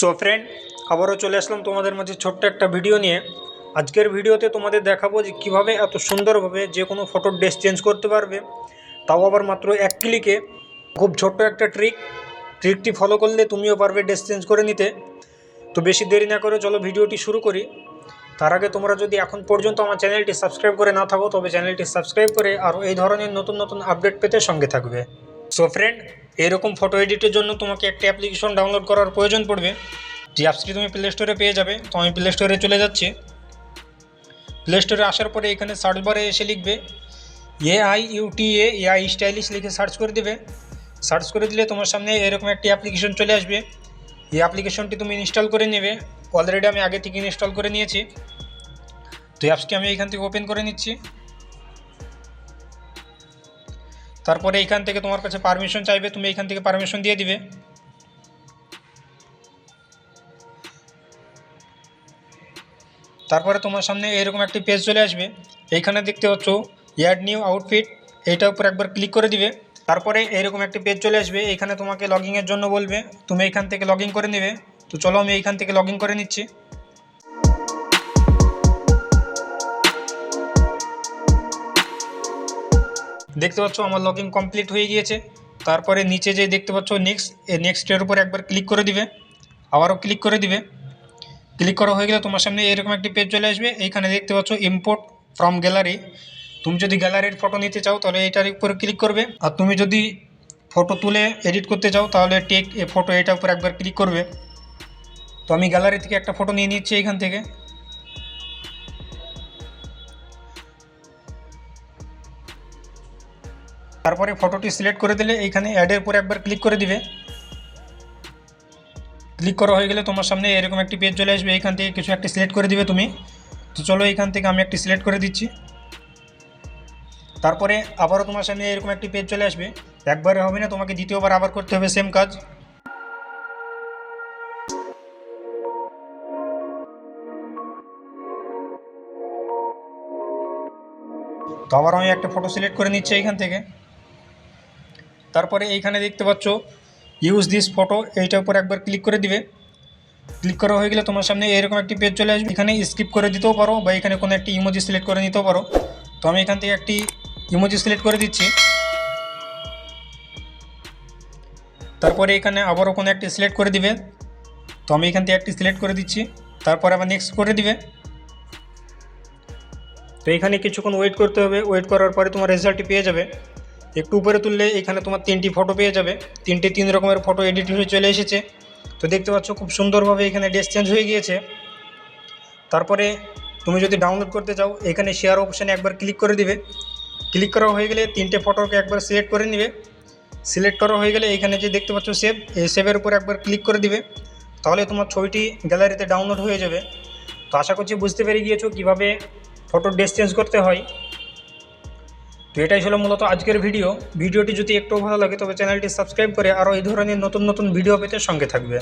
So friend আবারও চলে আসলাম তোমাদের মাঝে ছোট্ট একটা ভিডিও নিয়ে। আজকের ভিডিওতে তোমাদের দেখাবো যে কীভাবে এত সুন্দরভাবে যে কোনো ফটোর ড্রেস চেঞ্জ করতে পারবে। তাও আবার মাত্র এক ক্লিকে খুব ছোট্ট একটা ট্রিক ট্রিকটি ফলো করলে তুমিও পারবে ড্রেস চেঞ্জ করে নিতে। তো বেশি দেরি না করে চলো ভিডিওটি শুরু করি। তার আগে তোমরা যদি এখন পর্যন্ত আমার চ্যানেলটি সাবস্ক্রাইব করে না থাকো, তবে চ্যানেলটি সাবস্ক্রাইব করে আরও এই ধরনের নতুন নতুন আপডেট পেতে সঙ্গে থাকবে। সো ফ্রেন্ড এরকম ফটো এডিটের জন্য তোমাকে একটা অ্যাপ্লিকেশন ডাউনলোড করার প্রয়োজন পড়বে। যে অ্যাপসটি তুমি প্লে স্টোরে পেয়ে যাবে, তো আমি প্লে স্টোরে চলে যাচ্ছি। প্লে স্টোরে আসার পরে এখানে সার্চ বারে এসে লিখবে A I UT A I stylish লিখে সার্চ করে দিবে। সার্চ করে দিলে তোমার সামনে এরকম একটি অ্যাপ্লিকেশন চলে আসবে। এই অ্যাপ্লিকেশনটি তুমি ইনস্টল করে নেবে। অলরেডি আমি আগে থেকে ইনস্টল করে নিয়েছি। তো অ্যাপসটি আমি এখান থেকে ওপেন করে নিচ্ছি। তারপরে এইখান থেকে তোমার কাছে পারমিশন চাইবে, তুমি এইখান থেকে পারমিশন দিয়ে দিবে। তারপরে তোমার সামনে এরকম একটি পেজ চলে আসবে। এইখানে দেখতে পাচ্ছ অ্যাড নিউ আউটফিট এইটার উপর একবার ক্লিক করে দিবে। তারপরে এরকম একটি পেজ চলে আসবে, এইখানে তোমাকে লগইনের জন্য বলবে। তুমি এইখান থেকে লগ করে নেবে। তো চলো আমি এইখান থেকে লগ করে নিচ্ছি। দেখতে পাচ্ছ আমার লগ কমপ্লিট হয়ে গিয়েছে। তারপরে নিচে যে দেখতে পাচ্ছ নেক্সট এই নেক্সটের উপর একবার ক্লিক করে দিবে। আবারও ক্লিক করে দিবে। ক্লিক করা হয়ে গেলে তোমার সামনে এরকম একটি পেজ চলে আসবে। এইখানে দেখতে পাচ্ছ ইম্পোর্ট ফ্রম গ্যালারি তুমি যদি গ্যালারির ফটো নিতে চাও, তাহলে এটার উপরে ক্লিক করবে। আর তুমি যদি ফটো তুলে এডিট করতে চাও, তাহলে টেক এ ফটো এটার উপর একবার ক্লিক করবে। তো আমি গ্যালারি থেকে একটা ফটো নিয়ে নিচ্ছি এইখান থেকে। তারপরে ফটোটি সিলেক্ট করে দিলে এইখানে অ্যাডের উপরে একবার ক্লিক করে দিবে। ক্লিক করা হয়ে গেলে তোমার সামনে এরকম একটি পেজ চলে আসবে, এইখান থেকে কিছু একটি সিলেক্ট করে দিবে তুমি। তো চলো এইখান থেকে আমি একটি সিলেক্ট করে দিচ্ছি। তারপরে আবারও তোমার সামনে এরকম একটি পেজ চলে আসবে। একবারে হবে না, তোমাকে দ্বিতীয়বার আবার করতে হবে সেম কাজ। তো আবার আমি একটা ফটো সিলেক্ট করে নিচ্ছি এইখান থেকে। তারপরে এইখানে দেখতে পাচ্ছ ইউজ দিস ফটো এইটার উপর একবার ক্লিক করে দিবে। ক্লিক করা হয়ে গেলে তোমার সামনে এরকম একটি পেজ চলে আসবে। এখানে স্কিপ করে দিতেও পারো বা এখানে কোনো একটি ইমোজি সিলেক্ট করে নিতেও পারো। তো আমি এখান থেকে একটি ইমোজি সিলেক্ট করে দিচ্ছি। তারপরে এখানে আবারও কোনো একটি সিলেক্ট করে দিবে। তো আমি এখান থেকে একটি সিলেক্ট করে দিচ্ছি। তারপরে আবার নেক্সট করে দিবে। তো এখানে কিছুক্ষণ ওয়েট করতে হবে। ওয়েট করার পরে তোমার রেজাল্টটি পেয়ে যাবে। একটু উপরে তুললে এখানে তোমার তিনটি ফটো পেয়ে যাবে। তিনটে তিন রকমের ফটো এডিট হয়ে চলে এসেছে। তো দেখতে পাচ্ছ খুব সুন্দরভাবে এখানে ড্রেস চেঞ্জ হয়ে গিয়েছে। তারপরে তুমি যদি ডাউনলোড করতে চাও, এখানে শেয়ার অপশানে একবার ক্লিক করে দিবে। ক্লিক করা হয়ে গেলে তিনটে ফটোকে একবার সিলেক্ট করে নিবে। সিলেক্ট করা হয়ে গেলে এখানে যে দেখতে পাচ্ছ সেভ এই সেভের উপর একবার ক্লিক করে দিবে। তাহলে তোমার ছবিটি গ্যালারিতে ডাউনলোড হয়ে যাবে। তো আশা করছি বুঝতে পেরে গিয়েছো কীভাবে ফটোর ড্রেস চেঞ্জ করতে হয়। তো এটাই ছিল মূলত আজকের ভিডিও। ভিডিওটি যদি একটু ভালো লাগে তবে চ্যানেলটি সাবস্ক্রাইব করে আরও এই ধরনের নতুন নতুন ভিডিও পেতে সঙ্গে থাকবে।